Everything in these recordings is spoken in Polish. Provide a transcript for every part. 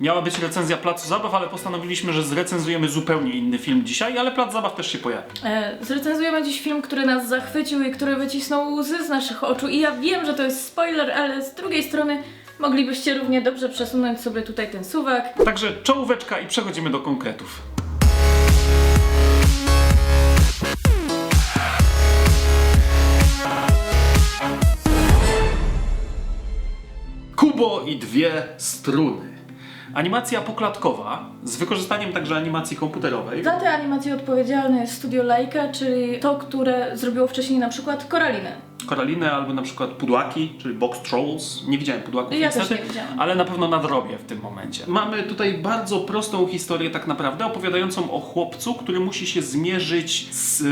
Miała być recenzja Placu Zabaw, ale postanowiliśmy, że zrecenzujemy zupełnie inny film dzisiaj, ale Plac Zabaw też się pojawi. E, zrecenzujemy dziś film, który nas zachwycił i który wycisnął łzy z naszych oczu. I ja wiem, że to jest spoiler, ale z drugiej strony moglibyście równie dobrze przesunąć sobie tutaj ten suwak. Także czołóweczka i przechodzimy do konkretów. Kubo i dwie struny. Animacja poklatkowa z wykorzystaniem także animacji komputerowej. Za te animacje odpowiedzialne jest Studio Laika, czyli to, które zrobiło wcześniej na przykład Koralinę. Koralinę albo na przykład Pudłaki, czyli Box Trolls. Nie widziałem Pudłaków Ja też niestety, nie widziałam. ale na pewno nadrobię w tym momencie. Mamy tutaj bardzo prostą historię tak naprawdę, opowiadającą o chłopcu, który musi się zmierzyć z...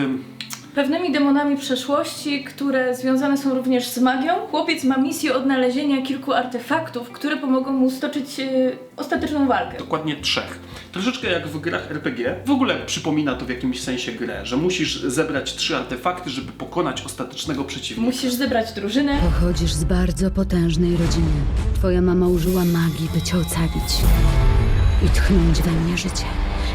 ym, Pewnymi demonami przeszłości, które związane są również z magią, chłopiec ma misję odnalezienia kilku artefaktów, które pomogą mu stoczyć e, ostateczną walkę. Dokładnie trzech. Troszeczkę jak w grach RPG. W ogóle przypomina to w jakimś sensie grę, że musisz zebrać trzy artefakty, żeby pokonać ostatecznego przeciwnika. Musisz zebrać drużynę, Pochodzisz z bardzo potężnej rodziny. Twoja mama użyła magii, by cię ocalić i tchnąć we mnie życie.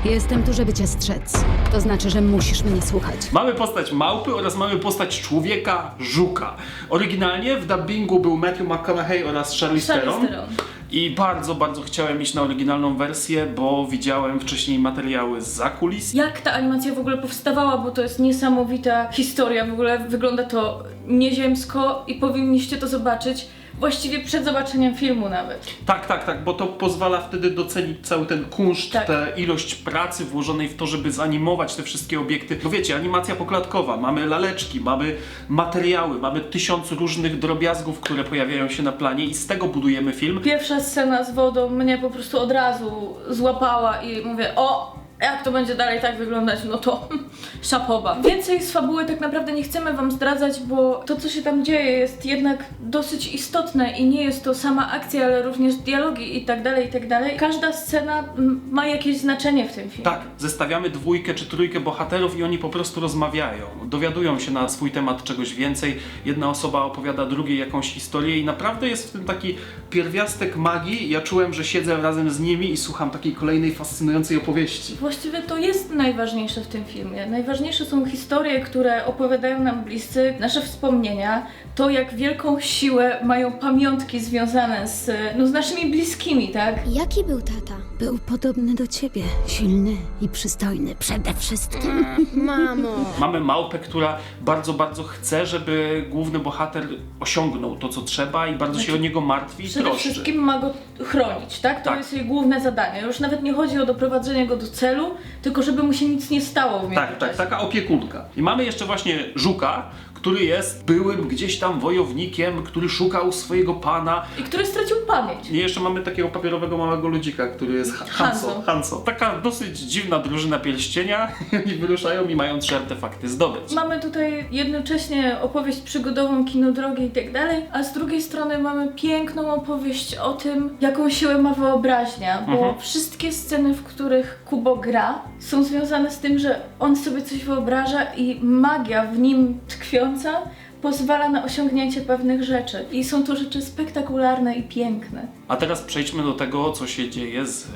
Jestem tu, żeby cię strzec. To znaczy, że musisz mnie słuchać. Mamy postać małpy oraz mamy postać człowieka żuka. Oryginalnie w dubbingu był Matthew McConaughey oraz Charlize Charlize Theron. Theron. I bardzo, bardzo chciałem iść na oryginalną wersję, bo widziałem wcześniej materiały za kulis. Jak ta animacja w ogóle powstawała, bo to jest niesamowita historia, w ogóle wygląda to nieziemsko i powinniście to zobaczyć. Właściwie przed zobaczeniem filmu nawet. Tak, tak, tak, bo to pozwala wtedy docenić cały ten kunszt, Tak. tę ilość pracy włożonej w to, żeby zanimować te wszystkie obiekty. Bo wiecie, animacja poklatkowa, mamy laleczki, mamy materiały, mamy tysiąc różnych drobiazgów, które pojawiają się na planie i z tego budujemy film. Pierwsza scena z wodą mnie po prostu od razu złapała i mówię, o, jak to będzie dalej tak wyglądać, no to szapoba. Więcej z fabuły tak naprawdę nie chcemy wam zdradzać, bo to co się tam dzieje jest jednak dosyć istotne i nie jest to sama akcja, ale również dialogi i tak dalej, i tak dalej. Każda scena mm, ma jakieś znaczenie w tym filmie. Tak, zestawiamy dwójkę czy trójkę bohaterów i oni po prostu rozmawiają. Dowiadują się na swój temat czegoś więcej. Jedna osoba opowiada drugiej jakąś historię i naprawdę jest w tym taki pierwiastek magii. Ja czułem, że siedzę razem z nimi i słucham takiej kolejnej fascynującej opowieści. Właściwie to jest najważniejsze w tym filmie. Najważniejsze są historie, które opowiadają nam bliscy, nasze wspomnienia, to jak wielką siłę mają pamiątki związane z, no, z naszymi bliskimi, tak? Jaki był tata? Był podobny do ciebie. Silny i przystojny przede wszystkim. Mamo. Mamy małpę, która bardzo, bardzo chce, żeby główny bohater osiągnął to, co trzeba i bardzo się o niego martwi i Przede troszczy. wszystkim ma go chronić, tak? To Tak. jest jej główne zadanie. Już nawet nie chodzi o doprowadzenie go do celu, tylko żeby mu się nic nie stało w Tak, międzyczasie. tak, taka opiekunka. I mamy jeszcze właśnie Żuka, który jest byłym gdzieś tam wojownikiem, który szukał swojego pana. I który stracił pamięć. I jeszcze mamy takiego papierowego małego ludzika, który jest Ha- Hanso. Hanso. Taka dosyć dziwna drużyna pierścienia. Oni wyruszają i mają trzy artefakty zdobyć. Mamy tutaj jednocześnie opowieść przygodową, kino drogie i tak dalej, a z drugiej strony mamy piękną opowieść o tym, jaką siłę ma wyobraźnia, bo Mhm. wszystkie sceny, w których Kubo gra, są związane z tym, że on sobie coś wyobraża i magia w nim pozwala na osiągnięcie pewnych rzeczy. I są to rzeczy spektakularne i piękne. A teraz przejdźmy do tego, co się dzieje z e,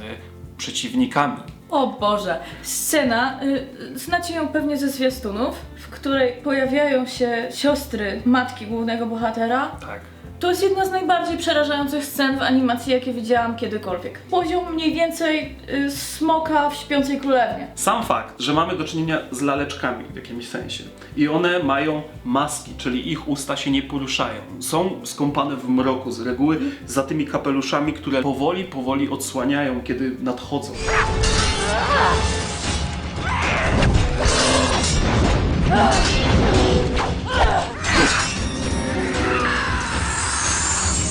przeciwnikami. O Boże, scena, y, znacie ją pewnie ze zwiastunów, w której pojawiają się siostry matki głównego bohatera. Tak. To jest jedna z najbardziej przerażających scen w animacji, jakie widziałam kiedykolwiek. Poziom mniej więcej y, smoka w Śpiącej Królewnie. Sam fakt, że mamy do czynienia z laleczkami w jakimś sensie i one mają maski, czyli ich usta się nie poruszają. Są skąpane w mroku z reguły za tymi kapeluszami, które powoli, powoli odsłaniają, kiedy nadchodzą.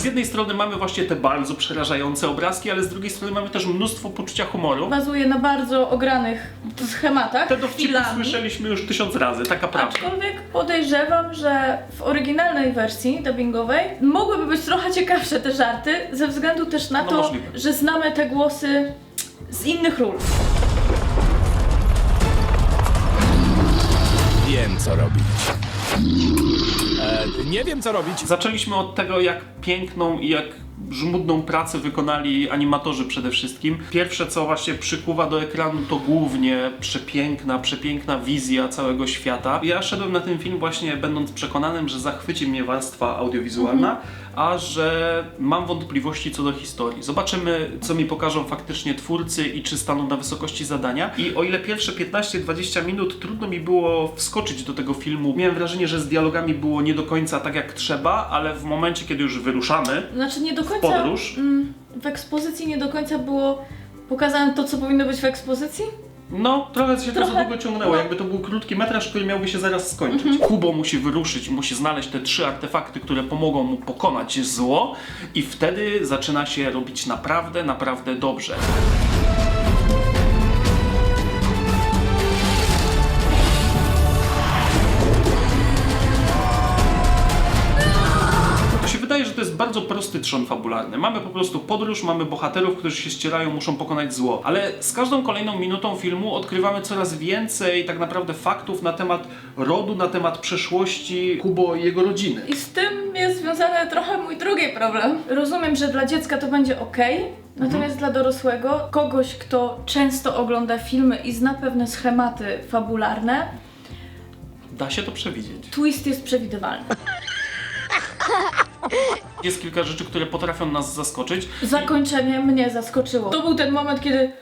Z jednej strony mamy właśnie te bardzo przerażające obrazki, ale z drugiej strony mamy też mnóstwo poczucia humoru. Bazuje na bardzo ogranych schematach, Te dowcipy chwilami. słyszeliśmy już tysiąc razy, taka prawda. Aczkolwiek podejrzewam, że w oryginalnej wersji dubbingowej mogłyby być trochę ciekawsze te żarty, ze względu też na No to, możliwe. że znamy te głosy z innych ról. Wiem, co robić. Nie wiem, co robić. Zaczęliśmy od tego, jak piękną i jak żmudną pracę wykonali animatorzy przede wszystkim. Pierwsze, co właśnie przykuwa do ekranu, to głównie przepiękna, przepiękna wizja całego świata. Ja szedłem na ten film właśnie będąc przekonanym, że zachwyci mnie warstwa audiowizualna, a że mam wątpliwości co do historii. Zobaczymy, co mi pokażą faktycznie twórcy i czy staną na wysokości zadania. I o ile pierwsze 15-20 minut trudno mi było wskoczyć do tego filmu, miałem wrażenie, że z dialogami było nie do końca tak jak trzeba, ale w momencie, kiedy już wyruszamy, Znaczy nie do końca. podróż. Mm, w ekspozycji nie do końca było pokazane to, co powinno być w ekspozycji. No, trochę się to Trochę, za długo ciągnęło, no. jakby to był krótki metraż, który miałby się zaraz skończyć. Kubo musi wyruszyć, musi znaleźć te trzy artefakty, które pomogą mu pokonać zło i wtedy zaczyna się robić naprawdę, naprawdę dobrze. Bardzo prosty trzon fabularny. Mamy po prostu podróż, mamy bohaterów, którzy się ścierają, muszą pokonać zło. Ale z każdą kolejną minutą filmu odkrywamy coraz więcej tak naprawdę faktów na temat rodu, na temat przeszłości Kubo i jego rodziny. I z tym jest związany trochę mój drugi problem. Rozumiem, że dla dziecka to będzie ok, natomiast dla dorosłego, kogoś, kto często ogląda filmy i zna pewne schematy fabularne, Da się to przewidzieć. twist jest przewidywalny. Jest kilka rzeczy, które potrafią nas zaskoczyć. Zakończenie mnie zaskoczyło. To był ten moment, kiedy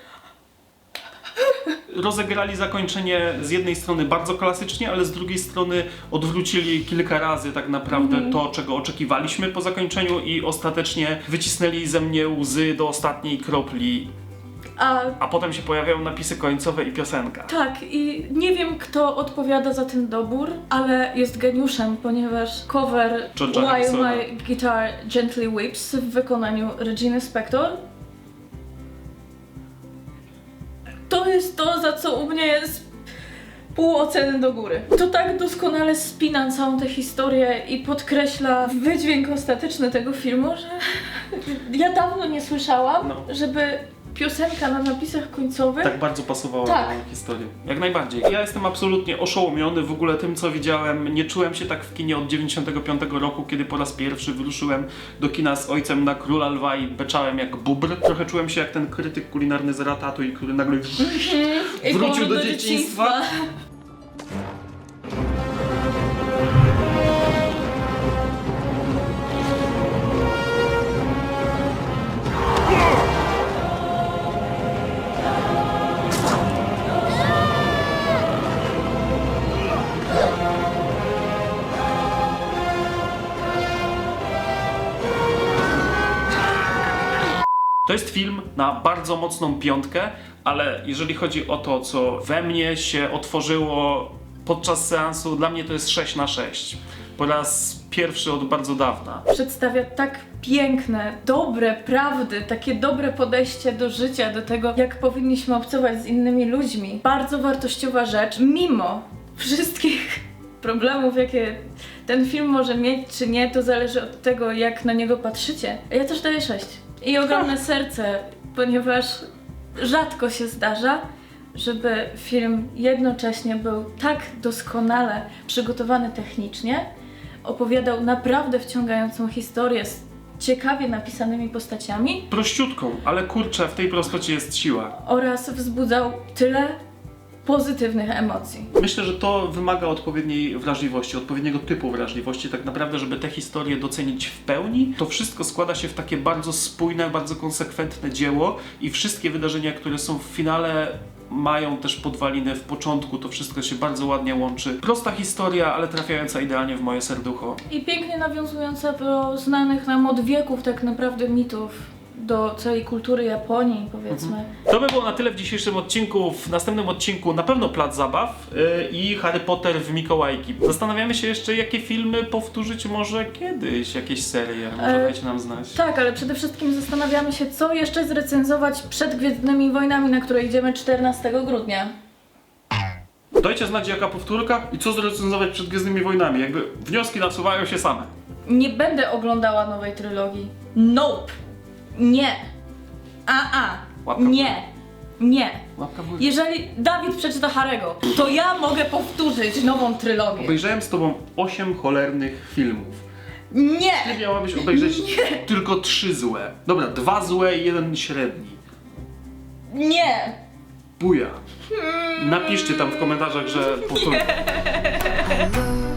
Rozegrali zakończenie z jednej strony bardzo klasycznie, ale z drugiej strony odwrócili kilka razy tak naprawdę to, czego oczekiwaliśmy po zakończeniu i ostatecznie wycisnęli ze mnie łzy do ostatniej kropli, a a potem się pojawiają napisy końcowe i piosenka. Tak, i nie wiem kto odpowiada za ten dobór, ale jest geniuszem, ponieważ cover George'a While Harrisona. My Guitar Gently Weeps w wykonaniu Reginy Spector to jest to, za co u mnie jest pół oceny do góry. To tak doskonale spina całą tę historię i podkreśla wydźwięk ostateczny tego filmu, że ja dawno nie słyszałam, No. żeby piosenka na napisach końcowych Tak bardzo pasowała Tak. do historii. Jak najbardziej. Ja jestem absolutnie oszołomiony w ogóle tym, co widziałem. Nie czułem się tak w kinie od 95 roku, kiedy po raz pierwszy wyruszyłem do kina z ojcem na Króla Lwa i beczałem jak bubr. Trochę czułem się jak ten krytyk kulinarny z Ratatouille, który nagle I wrócił powrót do dzieciństwa. Jest film na bardzo mocną piątkę, ale jeżeli chodzi o to, co we mnie się otworzyło podczas seansu, dla mnie to jest 6 na 6. Po raz pierwszy od bardzo dawna. Przedstawia tak piękne, dobre prawdy, takie dobre podejście do życia, do tego, jak powinniśmy obcować z innymi ludźmi. Bardzo wartościowa rzecz, mimo wszystkich problemów, jakie ten film może mieć, czy nie, to zależy od tego, jak na niego patrzycie. Ja też daję 6. I ogromne serce, ponieważ rzadko się zdarza, żeby film jednocześnie był tak doskonale przygotowany technicznie, opowiadał naprawdę wciągającą historię z ciekawie napisanymi postaciami Prościutką, ale kurczę, w tej prostocie jest siła. oraz wzbudzał tyle pozytywnych emocji. Myślę, że to wymaga odpowiedniej wrażliwości, odpowiedniego typu wrażliwości, tak naprawdę, żeby te historie docenić w pełni. To wszystko składa się w takie bardzo spójne, bardzo konsekwentne dzieło i wszystkie wydarzenia, które są w finale mają też podwaliny w początku, to wszystko się bardzo ładnie łączy. Prosta historia, ale trafiająca idealnie w moje serducho. I pięknie nawiązująca do znanych nam od wieków tak naprawdę mitów do całej kultury Japonii, powiedzmy. To by było na tyle w dzisiejszym odcinku. W następnym odcinku na pewno Plac Zabaw yy, i Harry Potter w Mikołajki. Zastanawiamy się jeszcze, jakie filmy powtórzyć może kiedyś, jakieś serie. Może E, dajcie nam znać. Tak, ale przede wszystkim zastanawiamy się, co jeszcze zrecenzować przed Gwiezdnymi Wojnami, na które idziemy 14 grudnia. Dajcie znać jaka powtórka i co zrecenzować przed Gwiezdnymi Wojnami. Jakby wnioski nasuwają się same. Nie będę oglądała nowej trylogii. Nope! Nie! A, a! Łapka w Nie! Nie! Łapka w górę. Jeżeli Dawid przeczyta Harego, to ja mogę powtórzyć nową trylogię. Obejrzałem z tobą 8 cholernych filmów. Nie! Ty miałabyś obejrzeć tylko trzy złe. Dobra, dwa złe i jeden średni. Nie! Buja. Napiszcie tam w komentarzach, że powtórzę.